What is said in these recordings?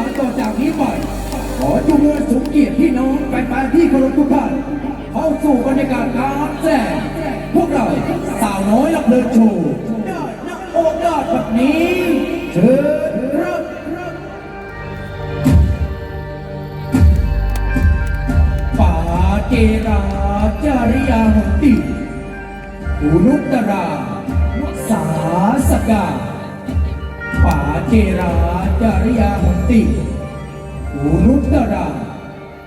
าต่อจากนี้ไปขอจุงเงินสมเกียรติพี่น้องไปไปที่เคารพทุกท่านเข้าสู่บรรยากาศการแจกพวกเราสาวน้อยลำเพลินโชว์โอกยอดแบบนี้เชิญรัเจราจาริยาหติอุลุตรา สาสกาป่าเจรา จริยาหติรุตรา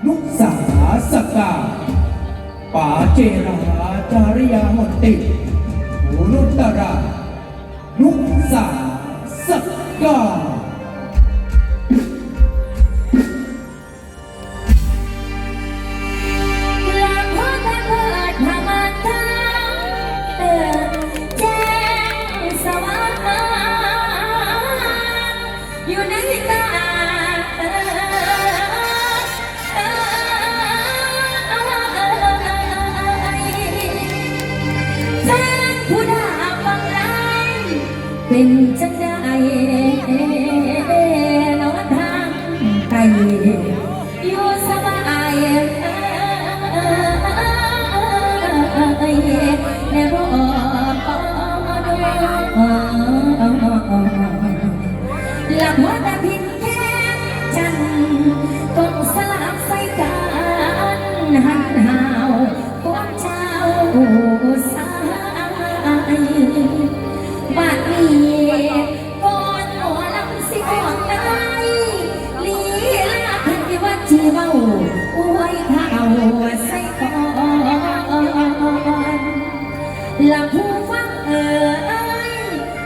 นุสาสกาปาเจราจริยาหติรุตรานุสาสกา เป็นจังไ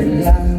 Gracias.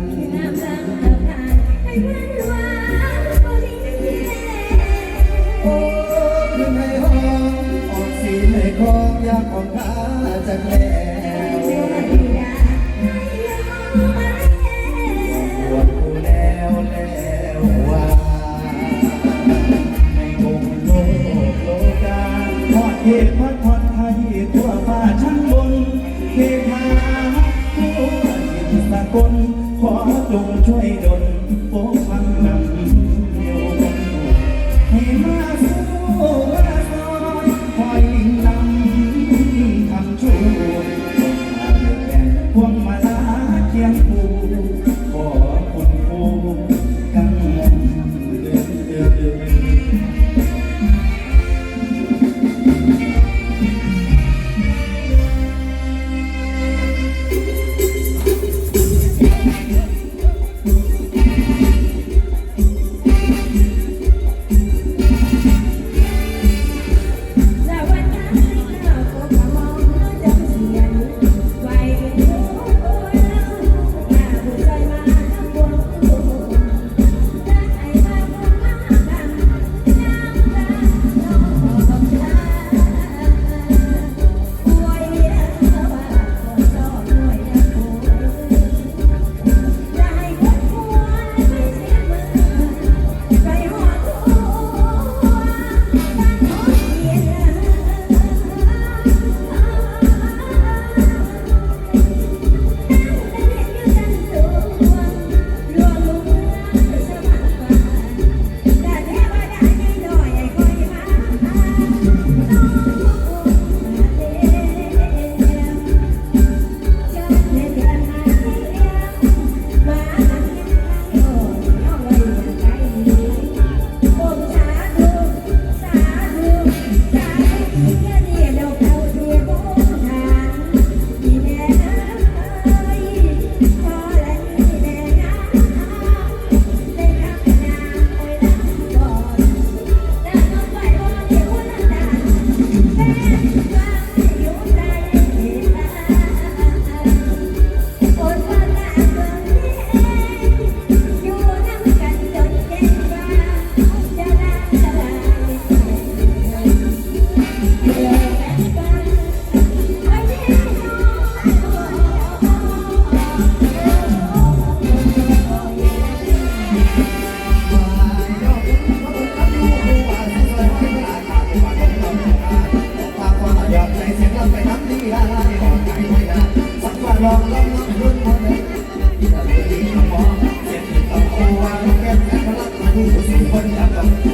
Thank you.